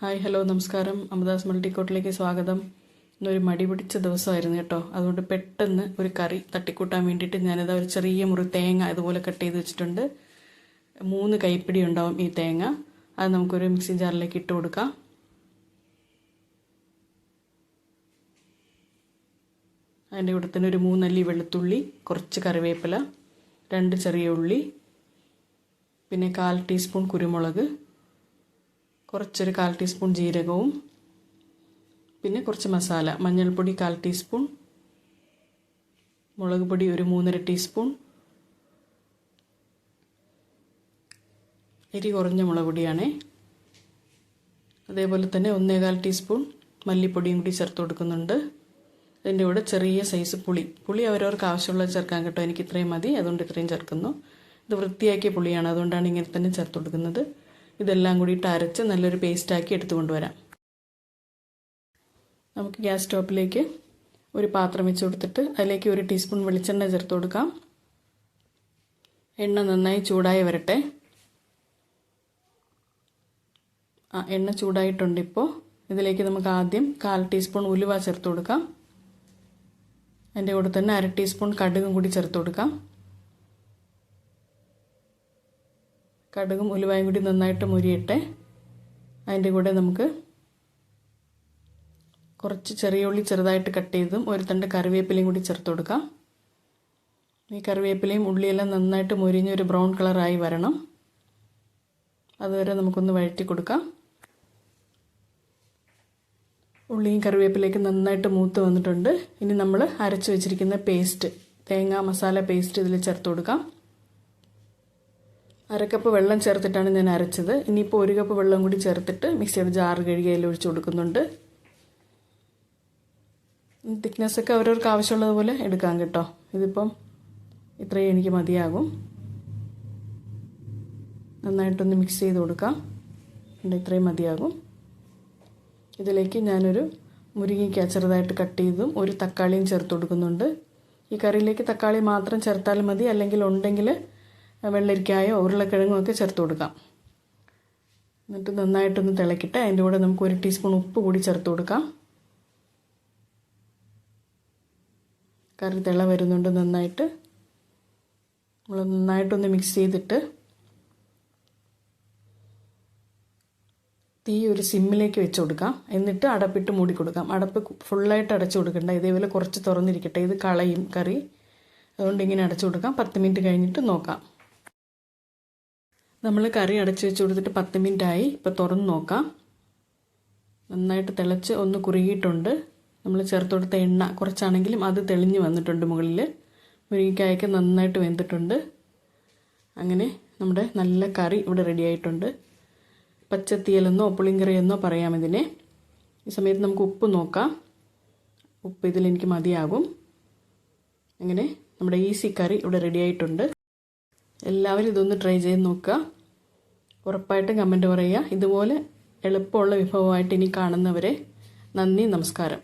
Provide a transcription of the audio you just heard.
Hi hello നമസ്കാരം. അമദാസ് മൾട്ടിക്കോട്ടിലേക്ക് സ്വാഗതം. ഇന്നൊരു മടി പിടിച്ച ദിവസമായിരുന്നു കേട്ടോ. അതുകൊണ്ട് പെട്ടെന്ന് ഒരു കറി തട്ടിക്കൂട്ടാൻ വേണ്ടിയിട്ട് ഞാനിത് ഒരു ചെറിയ മുറി തേങ്ങ ഇതുപോലെ കട്ട് ചെയ്ത് വെച്ചിട്ടുണ്ട്. മൂന്ന് കൈപ്പിടി ഉണ്ടാവും ഈ തേങ്ങ. അത് നമുക്കൊരു മിക്സി ജാറിലേക്ക് ഇട്ട് കൊടുക്കാം. അതിന്റെ കൂടെ തന്നെ ഒരു മൂന്നല്ലി വെളുത്തുള്ളി കുറച്ച് കറിവേപ്പില രണ്ട് ചെറിയ ഉള്ളി പിന്നെ കാൽ ടീസ്പൂൺ കുരുമുളക് കുറച്ചൊരു കാൽ ടീസ്പൂൺ ജീരകവും പിന്നെ കുറച്ച് മസാല മഞ്ഞൾപ്പൊടി കാൽ ടീസ്പൂൺ മുളക് പൊടി ഒരു മൂന്നര ടീസ്പൂൺ എരി കുറഞ്ഞ മുളക് പൊടിയാണേ. അതേപോലെ തന്നെ ഒന്നേകാൽ ടീസ്പൂൺ മല്ലിപ്പൊടിയും കൂടി ചേർത്ത് കൊടുക്കുന്നുണ്ട്. അതിന്റെ കൂടെ ചെറിയ സൈസ് പുളി. പുളി അവരവർക്ക് ആവശ്യമുള്ളത് ചേർക്കാൻ കേട്ടോ. എനിക്ക് ഇത്രയും മതി. അതുകൊണ്ട് ഇത്രയും ചേർക്കുന്നു. ഇത് വൃത്തിയാക്കിയ പുളിയാണ്. അതുകൊണ്ടാണ് ഇങ്ങനെ തന്നെ ചേർത്ത് കൊടുക്കുന്നത്. ഇതെല്ലാം കൂടിയിട്ട് അരച്ച് നല്ലൊരു പേസ്റ്റാക്കി എടുത്തു കൊണ്ടുവരാം. നമുക്ക് ഗ്യാസ് സ്റ്റോപ്പിലേക്ക് ഒരു പാത്രം വെച്ച് കൊടുത്തിട്ട് അതിലേക്ക് ഒരു ടീസ്പൂൺ വെളിച്ചെണ്ണ ചേർത്ത് കൊടുക്കാം. എണ്ണ നന്നായി ചൂടായി വരട്ടെ. ആ എണ്ണ ചൂടായിട്ടുണ്ട് ഇപ്പോൾ ഇതിലേക്ക് നമുക്ക് ആദ്യം കാൽ ടീസ്പൂൺ ഉലുവ ചേർത്ത് കൊടുക്കാം. അതിന്റെ കൂടെ തന്നെ അര ടീസ്പൂൺ കടുകും കൂടി ചേർത്ത് കൊടുക്കാം. കടുകും ഉലുവായും കൂടി നന്നായിട്ട് മുരിയിട്ട്. അതിന്റെ കൂടെ നമുക്ക് കുറച്ച് ചെറിയ ഉള്ളി ചെറുതായിട്ട് കട്ട് ചെയ്തും ഒരു തണ്ട് കറിവേപ്പിലയും കൂടി ചേർത്ത് കൊടുക്കാം. ഈ കറിവേപ്പിലയും ഉള്ളിയെല്ലാം നന്നായിട്ട് മുരിഞ്ഞ് ഒരു ബ്രൗൺ കളറായി വരണം. അതുവരെ നമുക്കൊന്ന് വഴറ്റി കൊടുക്കാം. ഉള്ളിയും കറിവേപ്പിലേക്ക് നന്നായിട്ട് മൂത്ത് വന്നിട്ടുണ്ട്. ഇനി നമ്മൾ അരച്ച് വെച്ചിരിക്കുന്ന പേസ്റ്റ് തേങ്ങ മസാല പേസ്റ്റ് ഇതിൽ ചേർത്ത് കൊടുക്കാം. അരക്കപ്പ് വെള്ളം ചേർത്തിട്ടാണ് ഞാൻ അരച്ചത്. ഇനിയിപ്പോൾ ഒരു കപ്പ് വെള്ളം കൂടി ചേർത്തിട്ട് മിക്സിയുടെ ജാറ് കഴുകി അതിൽ ഒഴിച്ച് കൊടുക്കുന്നുണ്ട്. തിക്നെസ് ഒക്കെ അവരവർക്ക് ആവശ്യമുള്ളതുപോലെ എടുക്കാം കേട്ടോ. ഇതിപ്പം ഇത്രയും എനിക്ക് മതിയാകും. നന്നായിട്ടൊന്ന് മിക്സ് ചെയ്ത് കൊടുക്കാം. ഇത്രയും മതിയാകും. ഇതിലേക്ക് ഞാനൊരു മുരിങ്ങയ്ക്ക ചെറുതായിട്ട് കട്ട് ചെയ്തും ഒരു തക്കാളിയും ചേർത്ത് കൊടുക്കുന്നുണ്ട്. ഈ കറിയിലേക്ക് തക്കാളി മാത്രം ചേർത്താൽ മതി. അല്ലെങ്കിൽ ഉണ്ടെങ്കിൽ വെള്ളരിക്കായോ ഉരുളക്കിഴങ്ങോ ഒക്കെ ചേർത്ത് കൊടുക്കാം. എന്നിട്ട് നന്നായിട്ടൊന്ന് തിളക്കിട്ട് അതിന്റെ കൂടെ നമുക്ക് ഒരു ടീസ്പൂൺ ഉപ്പ് കൂടി ചേർത്ത് കൊടുക്കാം. കറി തിള വരുന്നുണ്ട് നന്നായിട്ട്. നമ്മൾ നന്നായിട്ടൊന്ന് മിക്സ് ചെയ്തിട്ട് തീ ഒരു സിമ്മിലേക്ക് വെച്ച് കൊടുക്കാം. എന്നിട്ട് അടപ്പിട്ട് മൂടി കൊടുക്കാം. അടപ്പ് ഫുള്ളായിട്ട് അടച്ചു കൊടുക്കണ്ട. ഇതേപോലെ കുറച്ച് തുറന്നിരിക്കട്ടെ. ഇത് കളയും കറി. അതുകൊണ്ട് ഇങ്ങനെ അടച്ചു കൊടുക്കാം. പത്ത് മിനിറ്റ് കഴിഞ്ഞിട്ട് നോക്കാം. നമ്മൾ കറി അടച്ച് വെച്ച് കൊടുത്തിട്ട് പത്ത് മിനിറ്റ് ആയി ഇപ്പോൾ തുറന്ന് നോക്കാം. നന്നായിട്ട് തിളച്ച് ഒന്ന് കുറുകിയിട്ടുണ്ട്. നമ്മൾ ചേർത്ത് കൊടുത്ത എണ്ണ കുറച്ചാണെങ്കിലും അത് തെളിഞ്ഞ് വന്നിട്ടുണ്ട് മുകളിൽ മുരിങ്ങക്കായൊക്കെ നന്നായിട്ട് വെന്തിട്ടുണ്ട്. അങ്ങനെ നമ്മുടെ നല്ല കറി ഇവിടെ റെഡി ആയിട്ടുണ്ട്. പച്ചത്തിയലെന്നോ പുളിങ്കറിയെന്നോ പറയാം ഇതിനെ. ഈ സമയത്ത് നമുക്ക് ഉപ്പ് നോക്കാം. ഉപ്പ് ഇതിലെനിക്ക് മതിയാകും. അങ്ങനെ നമ്മുടെ ഈസി കറി ഇവിടെ റെഡി ആയിട്ടുണ്ട്. എല്ലാവരും ഇതൊന്ന് ട്രൈ ചെയ്ത് നോക്കുക. ഉറപ്പായിട്ടും കമന്റ് പറയുക. ഇതുപോലെ എളുപ്പമുള്ള വിഭവമായിട്ട് ഇനി കാണുന്നവരെ നന്ദി നമസ്കാരം.